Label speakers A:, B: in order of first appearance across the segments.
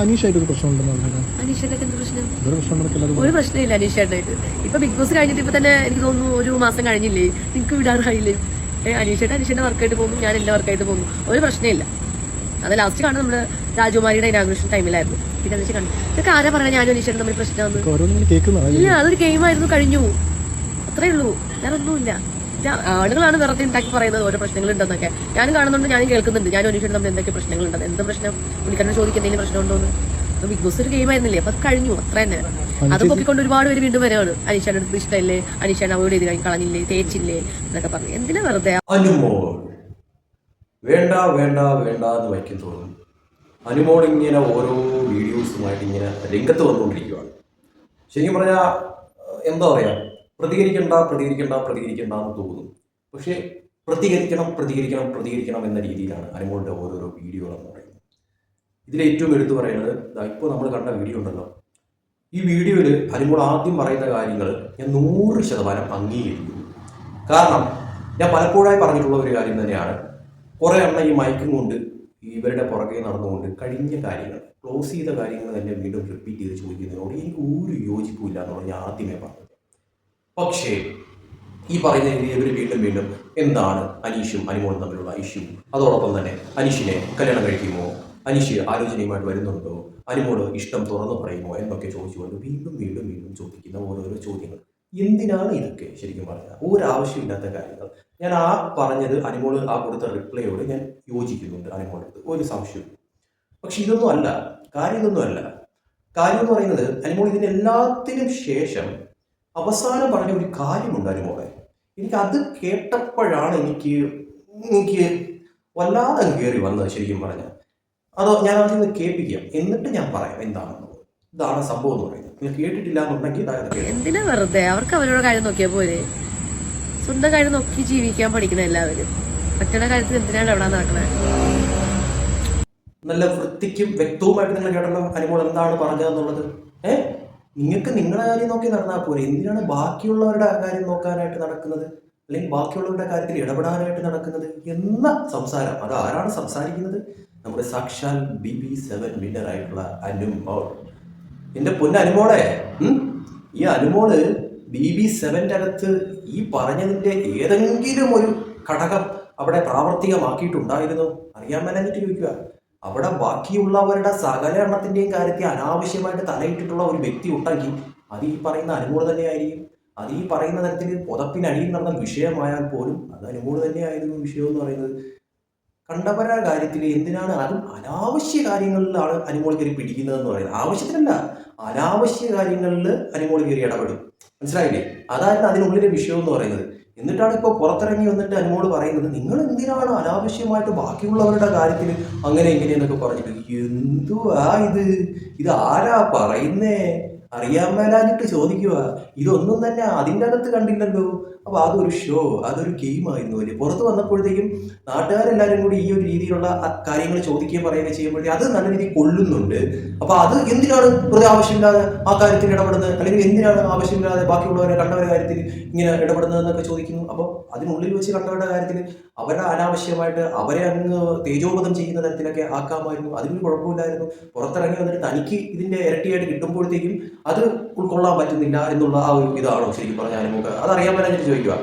A: അനീഷായിട്ട് ഒരു പ്രശ്നം ഉണ്ടെന്ന് പറഞ്ഞത്
B: അനീഷേട്ടൊക്കെ എന്ത് പ്രശ്നം?
A: എല്ലാവരും
B: ഒരു പ്രശ്നമില്ല അനീഷായിട്ടായിട്ട് ഇപ്പൊ ബിഗ് ബോസ് കഴിഞ്ഞിട്ട് ഇപ്പൊ തന്നെ എനിക്ക് തോന്നുന്നു ഒരു മാസം കഴിഞ്ഞില്ലേ? നിങ്ങൾക്ക് വിടാറായില്ലേ? ഏ, അനീഷേട്ട അനീഷേട്ട വർക്കായിട്ട് പോകുന്നു ഞാൻ എന്റെ വർക്കായിട്ട് പോകുന്നു. ഒരു പ്രശ്നമില്ല. അത് ലാസ്റ്റ് കാണുന്നത് നമ്മുടെ രാജകുമാരിയുടെ ഇനാഗ്രേഷൻ ടൈമിലായിരുന്നു പിന്നെ അത് കണ്ടു. ഇതൊക്കെ ആരാ പറയാ ഞാനും അനീഷേട്ടൻ തമ്മിൽ
A: പ്രശ്നമാണ്
B: ഇല്ല അതൊരു ഗെയിമായിരുന്നു കഴിഞ്ഞു. അത്രേ ഉള്ളൂ. വേറെ ഇത് ആളുകളാണ് വെറുതെ ഉണ്ടാക്കി പറയുന്നത് ഓരോ പ്രശ്നങ്ങളുണ്ടെന്നൊക്കെ. ഞാനും കാണുന്നുണ്ട് ഞാനും കേൾക്കുന്നുണ്ട്. ഞാൻ അന്വേഷിച്ചിട്ട് നമ്മൾ എന്തൊക്കെ പ്രശ്നങ്ങളുണ്ടെന്ന് എന്ത് പ്രശ്നം? പുള്ളിക്കാരനെ ചോദിക്കുന്നതിന് എന്തെങ്കിലും പ്രശ്നമുണ്ടോന്ന് ബിഗ് ബോസ് ഒരു ഗെയിം ആയിരുന്നില്ലേ? അപ്പൊ അത് കഴിഞ്ഞു അത്ര തന്നെ. അത് പൊക്കിക്കൊണ്ട് ഒരുപാട് പേര് വീണ്ടും വരവാണ് അനീഷയുടെ അടുത്ത് ഇഷ്ടമല്ലേ? അനീഷയുടെ അവയോട് എതിരായി കളഞ്ഞില്ലേ? തേച്ചില്ലേ? എന്നൊക്കെ പറഞ്ഞു. എന്തിനാ വെറുതെ?
C: വേണ്ട വേണ്ട വേണ്ട എന്ന് വയ്ക്കും തോന്നും. അനുമോൾ ഇങ്ങനെ ഓരോ വീഡിയോസുമായിട്ട് ഇങ്ങനെ രംഗത്ത് വന്നുകൊണ്ടിരിക്കുകയാണ് ശരിക്കും പറഞ്ഞാൽ എന്താ പറയുക പ്രതികരിക്കണ്ട പ്രതികരിക്കണ്ട പ്രതികരിക്കണ്ട എന്ന് തോന്നും. പക്ഷേ പ്രതികരിക്കണം പ്രതികരിക്കണം പ്രതികരിക്കണം എന്ന രീതിയിലാണ് അനുമോളുടെ ഓരോരോ വീഡിയോകൾ എന്ന് പറയുന്നത്. ഇതിൽ ഏറ്റവും എടുത്തു പറയുന്നത് ഇപ്പോൾ നമ്മൾ കണ്ട വീഡിയോ ഉണ്ടല്ലോ. ഈ വീഡിയോയിൽ അനുമോൾ ആദ്യം പറയുന്ന കാര്യങ്ങൾ ഞാൻ നൂറ് ശതമാനം അംഗീകരിക്കുന്നു. കാരണം ഞാൻ പലപ്പോഴായി പറഞ്ഞിട്ടുള്ള ഒരു കാര്യം തന്നെയാണ്. കുറേ എണ്ണം ഈ മയക്കും കൊണ്ട് ഇവരുടെ പുറകെ നടന്നുകൊണ്ട് കഴിഞ്ഞ കാര്യങ്ങൾ ക്ലോസ് ചെയ്ത കാര്യങ്ങൾ തന്നെ വീണ്ടും റിപ്പീറ്റ് ചെയ്ത് ചോദിക്കുന്നതിനോട് എനിക്ക് ഒരു യോജിപ്പില്ല എന്നുള്ളത് ഞാൻ ആദ്യമേ പറഞ്ഞത് പക്ഷേ ഈ പറയുന്ന രീതിയിൽ ഇവർ വീണ്ടും വീണ്ടും എന്താണ് അനീഷും അനുമോളും തമ്മിലുള്ള ഇഷ്യൂ അതോടൊപ്പം തന്നെ അനീഷിനെ കല്യാണം കഴിക്കുമോ? അനീഷ് ആലോചനയുമായിട്ട് വരുന്നുണ്ടോ? അനുമോൾ ഇഷ്ടം തുറന്നു പറയുമോ? എന്നൊക്കെ ചോദിച്ചുകൊണ്ട് വീണ്ടും വീണ്ടും വീണ്ടും ചോദിക്കുന്ന ഓരോരോ ചോദ്യങ്ങൾ. എന്തിനാണ് ഇതൊക്കെ ശരിക്കും പറഞ്ഞാൽ ഒരാവശ്യമില്ലാത്ത കാര്യങ്ങൾ. ഞാൻ ആ പറഞ്ഞത് അനുമോൾ ആ കൊടുത്ത റിപ്ലൈയോട് ഞാൻ യോജിക്കുന്നുണ്ട് അനുമോളടുത്ത് ഒരു സംശയം പക്ഷെ ഇതൊന്നും അല്ല. കാര്യം ഇതൊന്നും അല്ല. കാര്യം എന്ന് പറയുന്നത് അനുമോൾ ഇതിന് എല്ലാത്തിനും ശേഷം അവസാനം പറഞ്ഞ ഒരു കാര്യമുണ്ട് അനുമോളെ എനിക്ക് അത് കേട്ടപ്പോഴാണ് എനിക്ക് എനിക്ക് വല്ലാതെ കയറി വന്നത് ശരിക്കും പറഞ്ഞാൽ. അതോ ഞാൻ അതിൽ നിന്ന് കേൾപ്പിക്കാം. എന്നിട്ട് ഞാൻ പറയാം എന്താണെന്നുള്ളത് ഇതാണ് സംഭവം എന്ന് പറയുന്നത്. നിങ്ങൾ കേട്ടിട്ടില്ല എന്നുണ്ടെങ്കിൽ
B: എന്തിനാ വെറുതെ? അവർക്ക് അവരോട് കാര്യം നോക്കിയാൽ പോലെ സ്വന്തം കാര്യം നോക്കി ജീവിക്കാൻ പഠിക്കുന്ന എല്ലാവരും. മറ്റുള്ള കാര്യത്തിൽ എന്തിനാണ് എവിടെ നടക്കണേ?
C: നല്ല വൃത്തിക്കും വ്യക്തവുമായിട്ട് നിങ്ങൾ കേട്ടല്ലോ. അനുമോൾ എന്താണ് പറഞ്ഞതെന്നുള്ളത്? ഏ? നിങ്ങൾക്ക് നിങ്ങളുടെ കാര്യം നോക്കി നടന്നാൽ പോരെ. എന്തിനാണ് ബാക്കിയുള്ളവരുടെ കാര്യം നോക്കാനായിട്ട് നടക്കുന്നത്? അല്ലെങ്കിൽ ബാക്കിയുള്ളവരുടെ കാര്യത്തിൽ ഇടപെടാനായിട്ട് നടക്കുന്നത് എന്ന സംസാരം. അത് ആരാണ് സംസാരിക്കുന്നത്? നമ്മുടെ സാക്ഷാൽ ബി ബി സെവൻ വിന്നർ ആയിട്ടുള്ള അനുമോൾ എന്റെ പൊന്ന അനുമോളെ ഈ അനുമോൾ ബി ബി സെവന്റെ അകത്ത് ഈ പറഞ്ഞതിന്റെ ഏതെങ്കിലും ഒരു ഘടകം അവിടെ പ്രാവർത്തികമാക്കിയിട്ടുണ്ടായിരുന്നു? അറിയാൻ മേലാഞ്ഞിട്ട് ചോദിക്കുക. അവിടെ ബാക്കിയുള്ളവരുടെ സകല എണ്ണത്തിന്റെയും കാര്യത്തിൽ അനാവശ്യമായിട്ട് തലയിട്ടിട്ടുള്ള ഒരു വ്യക്തി ഉണ്ടെങ്കിൽ അത് ഈ പറയുന്ന അനുകൂലം തന്നെയായിരിക്കും. അത് ഈ പറയുന്ന തരത്തിൽ പുതപ്പിനടിയിൽ നടന്ന വിഷയമായാൽ പോലും അത് അനുകൂലം തന്നെയായിരുന്നു വിഷയം എന്ന് പറയുന്നത്. കണ്ടവരുടെ കാര്യത്തിൽ എന്തിനാണ് അതും അനാവശ്യ കാര്യങ്ങളിലാണ് അനുമോൾ കയറി പിടിക്കുന്നതെന്ന് പറയുന്നത്? ആവശ്യത്തിനല്ല അനാവശ്യ കാര്യങ്ങളിൽ അനുമോൾ കയറി ഇടപെടും. മനസ്സിലായില്ലേ? അതായിരുന്നു അതിനുള്ളിലെ വിഷയം എന്ന് പറയുന്നത്. എന്നിട്ടാണ് ഇപ്പോൾ പുറത്തിറങ്ങി വന്നിട്ട് എന്നോട് പറയുന്നത് നിങ്ങൾ എന്തിനാണ് അനാവശ്യമായിട്ട് ബാക്കിയുള്ളവരുടെ കാര്യത്തിൽ അങ്ങനെ ഇങ്ങനെയെന്നൊക്കെ പറഞ്ഞിട്ട്? എന്തുവാ ഇത്? ഇത് ആരാ പറയുന്നേ? അറിയാൻ മേലാഞ്ഞിട്ട് ചോദിക്കുക ഇതൊന്നും തന്നെ അതിന്റെ അകത്ത് കണ്ടില്ലല്ലോ. അപ്പോൾ അതൊരു ഷോ അതൊരു ഗെയിമായിരുന്നു അല്ലേ പുറത്ത് വന്നപ്പോഴത്തേക്കും നാട്ടുകാരെല്ലാവരും കൂടി ഈ ഒരു രീതിയിലുള്ള കാര്യങ്ങൾ ചോദിക്കുകയും പറയുകയും ചെയ്യുമ്പോഴത്തേക്കും അത് നല്ല രീതിയിൽ കൊള്ളുന്നുണ്ട്. അപ്പോൾ അത് എന്തിനാണ് വെറുതെ ആവശ്യമില്ലാതെ ആ കാര്യത്തിൽ ഇടപെടുന്നത്? അല്ലെങ്കിൽ എന്തിനാണ് ആവശ്യമില്ലാതെ ബാക്കിയുള്ളവരെ കണ്ടവരുടെ കാര്യത്തിൽ ഇങ്ങനെ ഇടപെടുന്നത് എന്നൊക്കെ ചോദിക്കുന്നു. അപ്പോൾ അതിനുള്ളിൽ വെച്ച് കണ്ടവരുടെ കാര്യത്തിൽ അവരെ അനാവശ്യമായിട്ട് അവരെ അങ്ങ് തേജോപതം ചെയ്യുന്ന തരത്തിലൊക്കെ ആക്കാമായിരുന്നു. അതിനൊരു കുഴപ്പമില്ലായിരുന്നു. പുറത്തിറങ്ങി വന്നിട്ട് തനിക്ക് ഇതിന്റെ ഇരട്ടിയായിട്ട് കിട്ടുമ്പോഴത്തേക്കും അത് ഉൾക്കൊള്ളാൻ പറ്റുന്നില്ല എന്നുള്ള ആ ഒരു ഇതാണോ ശരിക്കും പറഞ്ഞാൽ നമുക്ക് അതറിയാൻ പറ്റാൻ ചോദിക്കുക.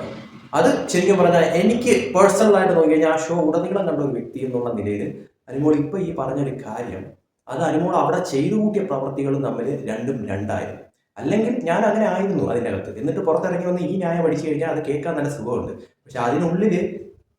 C: അത് ശരിക്കും പറഞ്ഞാൽ എനിക്ക് പേഴ്സണലായിട്ട് നോക്കി കഴിഞ്ഞാൽ ആ ഷോ ഉടനീളം കണ്ട ഒരു വ്യക്തി എന്നുള്ള നിലയിൽ അനുമോൾ ഇപ്പൊ ഈ പറഞ്ഞൊരു കാര്യം അത് അനുമോൾ അവിടെ ചെയ്തു കൂട്ടിയ പ്രവർത്തികളും തമ്മിൽ രണ്ടും രണ്ടായിരുന്നു. അല്ലെങ്കിൽ ഞാൻ അങ്ങനെ ആയിരുന്നു അതിനകത്ത്. എന്നിട്ട് പുറത്തിറങ്ങി വന്ന് ഈ ന്യായം അടിച്ചു കഴിഞ്ഞാൽ അത് കേൾക്കാൻ നല്ല സുഖമുണ്ട്. പക്ഷെ അതിനുള്ളിൽ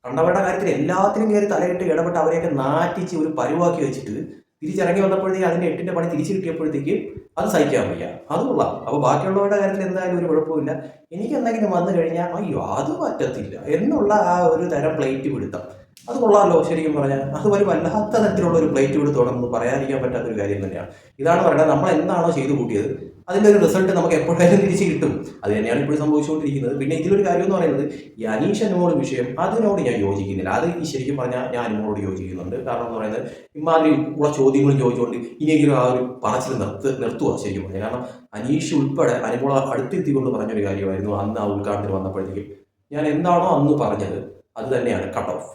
C: കണ്ടവരുടെ കാര്യത്തിൽ എല്ലാത്തിനും കയറി തലയിട്ട് ഇടപെട്ട് അവരെയൊക്കെ നാറ്റിച്ച് ഒരു പരുവാക്കി വെച്ചിട്ട് തിരിച്ചിറങ്ങി വന്നപ്പോഴത്തേക്ക് അതിന്റെ എട്ടിന്റെ പണി തിരിച്ചു കിട്ടിയപ്പോഴത്തേക്ക് അത് സഹിക്കാൻ വയ്യ. അത് കൊള്ളാം. അപ്പൊ ബാക്കിയുള്ളവരുടെ കാര്യത്തിൽ എന്തായാലും ഒരു കുഴപ്പമില്ല എനിക്ക് എന്തെങ്കിലും വന്നു കഴിഞ്ഞാൽ അയ്യോ അത് പറ്റത്തില്ല എന്നുള്ള ആ ഒരു തരം പ്ലേറ്റ് പിടുത്തം. അത് കൊള്ളാമല്ലോ ശരിക്കും പറഞ്ഞാൽ അത് ഒരു വല്ലാത്ത തരത്തിലുള്ള ഒരു പ്ലേറ്റ് പിടുത്തോടെന്ന് പറയാതിരിക്കാൻ പറ്റാത്ത ഒരു കാര്യം തന്നെയാണ്. ഇതാണ് പറയുന്നത് നമ്മൾ എന്താണോ ചെയ്തു കൂട്ടിയത് അതിന്റെ ഒരു റിസൾട്ട് നമുക്ക് എപ്പോഴായാലും തിരിച്ച് കിട്ടും. അത് തന്നെയാണ് ഇപ്പോഴും സംഭവിച്ചുകൊണ്ടിരിക്കുന്നത്. പിന്നെ ഇതിലൊരു കാര്യം എന്ന് പറയുന്നത് ഈ അനീഷ് അനുമോട് വിഷയം അതിനോട് ഞാൻ യോജിക്കുന്നില്ല. അത് ഈ ശരിക്കും പറഞ്ഞാൽ ഞാൻ അനുമോട് യോജിക്കുന്നുണ്ട്. കാരണം എന്ന് പറയുന്നത് ഇമാതിരി ഉള്ള ചോദ്യങ്ങൾ ചോദിച്ചുകൊണ്ട് ഇനിയെങ്കിലും ആ ഒരു പറച്ചിൽ നിർത്ത് നിർത്തുക ശരിക്കും പറഞ്ഞാൽ. കാരണം അനീഷ് ഉൾപ്പെടെ അനുമോൾ അടുത്തെത്തിക്കൊണ്ട് പറഞ്ഞൊരു കാര്യമായിരുന്നു അന്ന് ആ ഉദ്ഘാടനത്തിന് വന്നപ്പോഴത്തേക്കും. ഞാൻ എന്താണോ അന്ന് പറഞ്ഞത് അത് തന്നെയാണ് കട്ട് ഓഫ്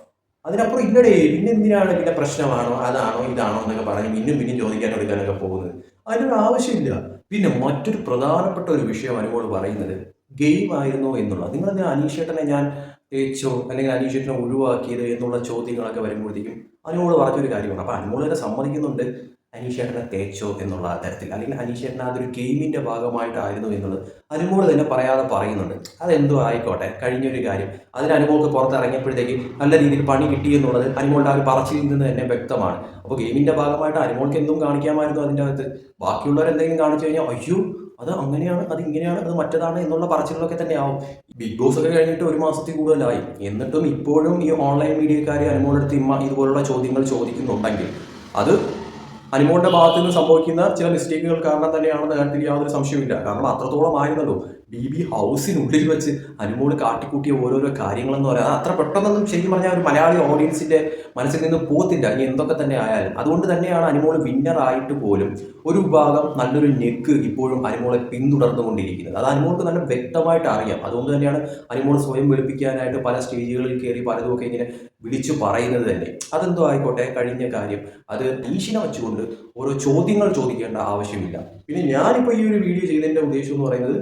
C: അതിനപ്പുറം ഇല്ലടേ പിന്നെ എന്തിനാണ് പിന്നെ പ്രശ്നമാണോ അതാണോ ഇതാണോ എന്നൊക്കെ പറഞ്ഞ് പിന്നും പിന്നും ചോദിക്കാൻ എടുക്കാനൊക്കെ പോകുന്നത്. അതിനൊരു ആവശ്യമില്ല. പിന്നെ മറ്റൊരു പ്രധാനപ്പെട്ട ഒരു വിഷയം അനുമോട് പറയുന്നത് ഗെയിം ആയിരുന്നോ എന്നുള്ളത്. നിങ്ങൾ അനീഷേട്ടനെ ഞാൻ തേച്ചോ അല്ലെങ്കിൽ അനീഷേട്ടനെ ഒഴിവാക്കിയത് എന്നുള്ള ചോദ്യങ്ങളൊക്കെ വരുമ്പോഴത്തേക്കും അനുമോട് പറഞ്ഞൊരു കാര്യമാണ്. അപ്പോൾ അനുമോട് തന്നെ സമ്മതിക്കുന്നുണ്ട്. അനീഷേട്ടനെ തേച്ചോ എന്നുള്ള തരത്തിൽ. അല്ലെങ്കിൽ അനീഷേട്ടൻ അതൊരു ഗെയിമിന്റെ ഭാഗമായിട്ടായിരുന്നു എന്നുള്ളത് അനുമോട് തന്നെ പറയാതെ പറയുന്നുണ്ട്. അതെന്തോ ആയിക്കോട്ടെ കഴിഞ്ഞൊരു കാര്യം. അതിന് അനുമോൾക്ക് പുറത്തിറങ്ങിയപ്പോഴത്തേക്കും നല്ല രീതിയിൽ പണി കിട്ടി എന്നുള്ളത് അനുമോളുടെ ആ ഒരു പറച്ചിൽ നിന്ന് തന്നെ വ്യക്തമാണ്. അപ്പോൾ ഗെയിമിന്റെ ഭാഗമായിട്ട് അനുമോൾക്ക് എന്തും കാണിക്കാമായിരുന്നു അതിന്റെ അകത്ത്. ബാക്കിയുള്ളവരെന്തെങ്കിലും കാണിച്ചു കഴിഞ്ഞാൽ അയ്യോ അത് അങ്ങനെയാണ് അത് ഇങ്ങനെയാണ് അത് മറ്റതാണ് എന്നുള്ള പറച്ചിലൊക്കെ തന്നെ ആവും ബിഗ് ബോസ് ഒക്കെ കഴിഞ്ഞിട്ട് ഒരു മാസത്തിൽ കൂടുതലായി. എന്നിട്ടും ഇപ്പോഴും ഈ ഓൺലൈൻ മീഡിയക്കാരെ അനുമോളെടുത്ത് ഇമ്മ ഇതുപോലുള്ള ചോദ്യങ്ങൾ ചോദിക്കുന്നുണ്ടെങ്കിൽ അത് അനുമോളുടെ ഭാഗത്ത് നിന്ന് സംഭവിക്കുന്ന ചില മിസ്റ്റേക്കുകൾ കാരണം തന്നെയാണെന്ന കാര്യത്തിൽ യാതൊരു സംശയമില്ല കാരണം അത്രത്തോളം ആയിരുന്നല്ലോ. ബി ബി ഹൗസിനുള്ളിൽ വെച്ച് അനുമോൾ കാട്ടിക്കൂട്ടിയ ഓരോരോ കാര്യങ്ങളെന്ന് പറയാം അത് അത്ര പെട്ടെന്നൊന്നും ശരിക്കും പറഞ്ഞാൽ ഒരു മലയാളി ഓഡിയൻസിന്റെ മനസ്സിൽ നിന്ന് പോത്തില്ല. ഇനി എന്തൊക്കെ തന്നെ ആയാലും. അതുകൊണ്ട് തന്നെയാണ് അനുമോൾ വിന്നർ ആയിട്ട് പോലും ഒരു വിഭാഗം നല്ലൊരു നെക്ക് ഇപ്പോഴും അനുമോളെ പിന്തുടർന്നുകൊണ്ടിരിക്കുന്നത്. അത് അനുമോൾക്ക് നല്ല വ്യക്തമായിട്ട് അറിയാം. അതുകൊണ്ട് തന്നെയാണ് അനുമോൾ സ്വയം വെളുപ്പിക്കാനായിട്ട് പല സ്റ്റേജുകളിൽ കയറി പലതുമൊക്കെ ഇങ്ങനെ വിളിച്ചു പറയുന്നത് തന്നെ. അതെന്തോ ആയിക്കോട്ടെ കഴിഞ്ഞ കാര്യം. അത് ഈശിനെ വെച്ചുകൊണ്ട് ഓരോ ചോദ്യങ്ങൾ ചോദിക്കേണ്ട ആവശ്യമില്ല. പിന്നെ ഞാനിപ്പോൾ ഈ ഒരു വീഡിയോ ചെയ്തതിന്റെ ഉദ്ദേശം എന്ന് പറയുന്നത്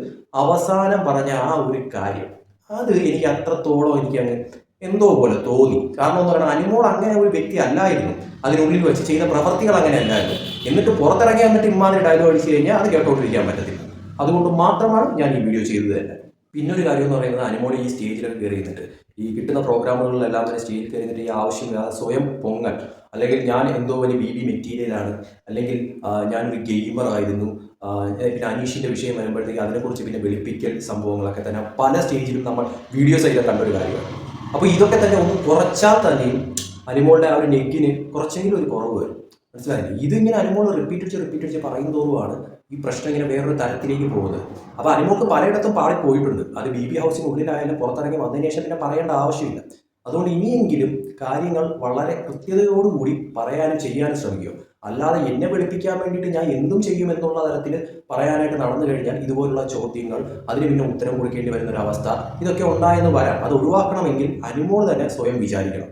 C: അവസാനം പറഞ്ഞ ആ ഒരു കാര്യം അത് എനിക്ക് അത്രത്തോളം എനിക്ക് അങ്ങ് എന്തോ പോലെ തോന്നി. കാരണം എന്ന് പറയുന്നത് അനുമോൾ അങ്ങനെ ഒരു വ്യക്തി അല്ലായിരുന്നു. അതിനുള്ളിൽ വെച്ച് ചെയ്ത പ്രവർത്തികൾ അങ്ങനെ അല്ലായിരുന്നു. എന്നിട്ട് പുറത്തിറങ്ങി വന്നിട്ട് ഇമ്മാതിരി ഡയലോഗ് അടിച്ചു കഴിഞ്ഞാൽ അത് കേട്ടോണ്ടിരിക്കാൻ പറ്റത്തില്ല. അതുകൊണ്ട് മാത്രമാണ് ഞാൻ ഈ വീഡിയോ ചെയ്തത് തന്നെ. പിന്നെ ഒരു കാര്യം എന്ന് പറയുന്നത് അനുമോൾ ഈ സ്റ്റേജിലൊക്കെ കയറി ഈ കിട്ടുന്ന പ്രോഗ്രാമുകളിലെല്ലാം തന്നെ സ്റ്റേജിൽ കയറി നിന്നിട്ട് ഈ ആവശ്യമില്ലാതെ സ്വയം പൊങ്ങൽ അല്ലെങ്കിൽ ഞാൻ എന്തോ വലിയ ബി ബി മെറ്റീരിയലാണ് അല്ലെങ്കിൽ ഞാനൊരു ആ, പിന്നെ അനീഷിന്റെ വിഷയം വരുമ്പോഴത്തേക്ക് അതിനെക്കുറിച്ച് പിന്നെ വെളുപ്പിക്കൽ സംഭവങ്ങളൊക്കെ തന്നെ പല സ്റ്റേജിലും നമ്മൾ വീഡിയോസ് ഒക്കെ കണ്ട ഒരു കാര്യമാണ്. അപ്പോൾ ഇതൊക്കെ തന്നെ ഒന്ന് കുറച്ചാൽ തന്നെയും അനുമോളുടെ ആ ഒരു നെക്കിന് കുറച്ചെങ്കിലും ഒരു കുറവ് വരും. മനസ്സിലായില്ലേ? ഇതിങ്ങനെ അനുമോൾ റിപ്പീറ്റ് അടിച്ച് റിപ്പീറ്റ് അടിച്ച് പറയും തോറുമാണ് ഈ പ്രശ്നം ഇങ്ങനെ വേറൊരു തരത്തിലേക്ക് പോകുന്നത്. അപ്പോൾ അനുമോൾക്ക് പലയിടത്തും പാടി പോയിട്ടുണ്ട് അത് ബി ബി ഹൗസിനുള്ളിലായാലും പുറത്തിറങ്ങി വന്നതിന് ശേഷം പിന്നെ പറയേണ്ട ആവശ്യമില്ല. അതുകൊണ്ട് ഇനിയെങ്കിലും കാര്യങ്ങൾ വളരെ കൃത്യതയോടുകൂടി പറയാനും ചെയ്യാനും ശ്രമിക്കുക. അല്ലാതെ എന്നെ വെളുപ്പിക്കാൻ വേണ്ടിയിട്ട് ഞാൻ എന്തും ചെയ്യും എന്നുള്ള തരത്തിൽ പറയാനായിട്ട് നടന്നു കഴിഞ്ഞാൽ ഇതുപോലുള്ള ചോദ്യങ്ങൾ അതിന് പിന്നെ ഉത്തരം കൊടുക്കേണ്ടി വരുന്ന ഒരു അവസ്ഥ ഇതൊക്കെ ഉണ്ടായെന്ന് വരാം. അത് ഒഴിവാക്കണമെങ്കിൽ അനുമോൾ തന്നെ സ്വയം വിചാരിക്കണം.